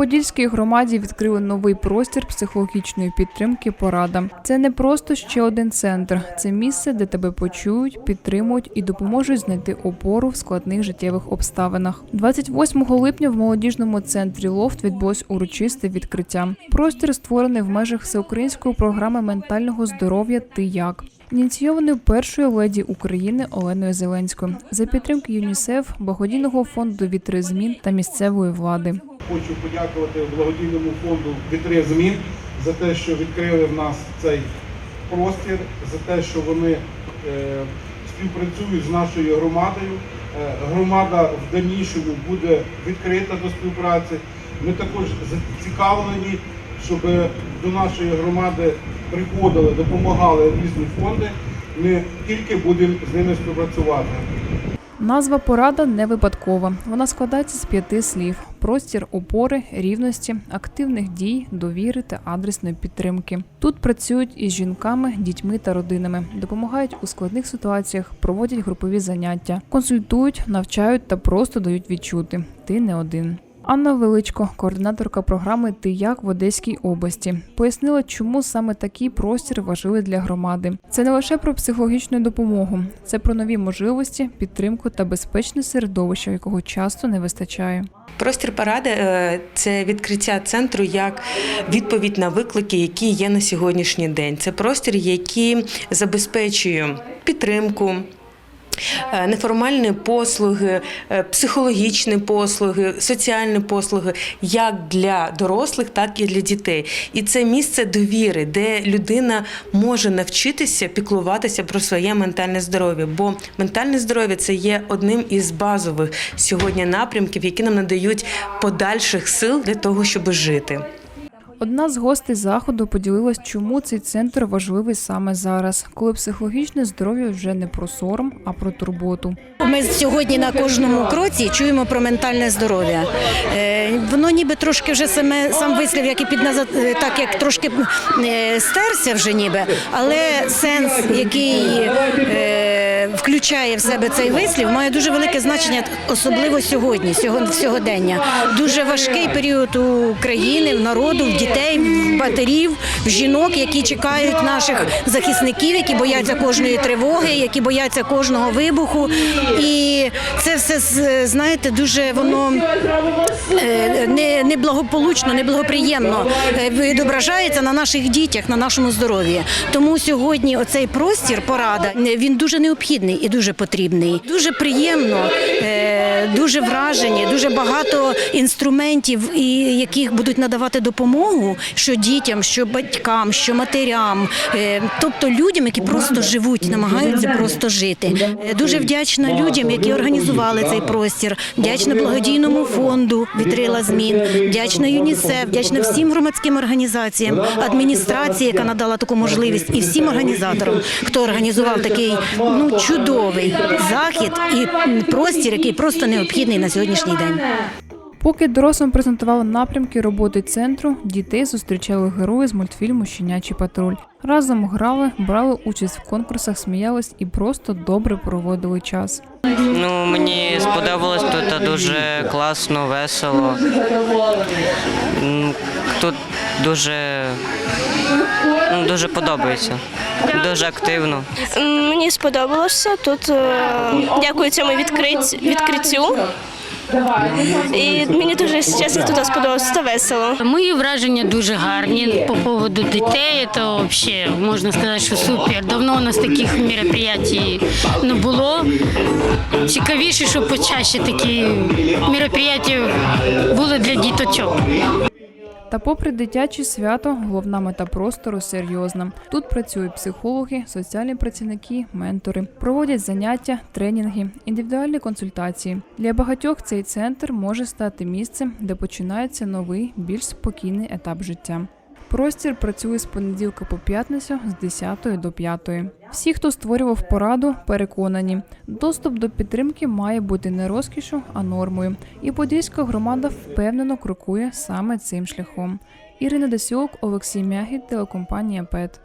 Подільській громаді відкрили новий простір психологічної підтримки порада. Це не просто ще один центр, це місце, де тебе почують, підтримують і допоможуть знайти опору в складних життєвих обставинах. 28 липня в молодіжному центрі Лофт відбулось урочисте відкриття. Простір створений в межах всеукраїнської програми ментального здоров'я Ти як. Ініційований першою леді України Оленою Зеленською за підтримки ЮНІСЕФ, благодійного фонду Вітри змін та місцевої влади. Хочу подякувати благодійному фонду Вітри змін за те, що відкрили в нас цей простір, за те, що вони е, співпрацюють з нашою громадою. Е, громада в дальнішому буде відкрита до співпраці. Ми також зацікавлені, щоб до нашої громади приходили, допомагали різні фонди. Ми тільки будемо з ними співпрацювати. Назва порада не випадкова. Вона складається з п'яти слів: простір опори, рівності, активних дій, довіри та адресної підтримки. Тут працюють із жінками, дітьми та родинами, допомагають у складних ситуаціях, проводять групові заняття, консультують, навчають та просто дають відчути. Ти не один. Анна Величко, координаторка програми Ти як в Одеській області, пояснила, чому саме такий простір важливий для громади. Це не лише про психологічну допомогу, це про нові можливості, підтримку та безпечне середовище, якого часто не вистачає. Простір паради е, це відкриття центру як відповідь на виклики, які є на сьогоднішній день. Це простір, який забезпечує підтримку. Е, Неформальні послуги, е, психологічні послуги, соціальні послуги як для дорослих, так і для дітей. І це місце довіри, де людина може навчитися піклуватися про своє ментальне здоров'я. Бо ментальне здоров'я це є одним із базових сьогодні напрямків, які нам надають подальших сил для того, щоб жити. Одна з гостей заходу поділилась, чому цей центр важливий саме зараз, коли психологічне здоров'я вже не про сором, а про турботу. Ми сьогодні на кожному кроці чуємо про ментальне здоров'я. Е, Воно ніби трошки вже саме сам вислів, як і під назад, е, так як трошки е, стерся вже ніби, але сенс, який включає в себе цей вислів, має дуже велике значення, особливо сьогодні, сього- сьогодення. Дуже важкий період у країни, в народу, в дітей, в матерів, в жінок, які чекають наших захисників, які бояться кожної тривоги, які бояться кожного вибуху. І це все знаєте, дуже воно е, не, неблагополучно, неблагоприємно е, відображається на наших дітях, на нашому здоров'ї. Тому сьогодні оцей простір порада він дуже необхідний і дуже потрібний. Дуже приємно, е, дуже вражені, дуже багато інструментів, і яких будуть надавати допомогу що дітям, що батькам, що матерям, е, тобто людям, які просто живуть, намагаються просто жити. Е, Дуже вдячна людям, які організували цей простір. Вдячна благодійному фонду Вітрила змін, вдячна ЮНІСЕФ, вдячна всім громадським організаціям, адміністрації, яка надала таку можливість, і всім організаторам, хто організував такий ну чудовий захід і простір, який просто необхідний на сьогоднішній день. Поки дорослим презентували напрямки роботи центру, дітей зустрічали герої з мультфільму Щенячий патруль. Разом грали, брали участь в конкурсах, сміялись і просто добре проводили час. Ну, мені сподобалось тут дуже класно, весело. Тут дуже, ну, дуже подобається. Дуже активно. Мені сподобалося тут. е, Дякую цьому відкрит- відкриттю. І мені дуже чесно тут сподобалося та весело. Мої враження дуже гарні по поводу дітей. То взагалі можна сказати, що супер. Давно у нас таких мероприятий не було. Цікавіше, щоб почаще такі мероприятия були для діточок. Та попри дитяче свято, головна мета простору серйозна. Тут працюють психологи, соціальні працівники, ментори, проводять заняття, тренінги, індивідуальні консультації. Для багатьох цей центр може стати місцем, де починається новий, більш спокійний етап життя. Простір працює з понеділка по п'ятницю з 10 до 5. Всі, хто створював пораду, переконані, доступ до підтримки має бути не розкішу, а нормою. І подільська громада впевнено крокує саме цим шляхом. Ірина Дасюк, Олексій Мягід, телекомпанія ПЕТ.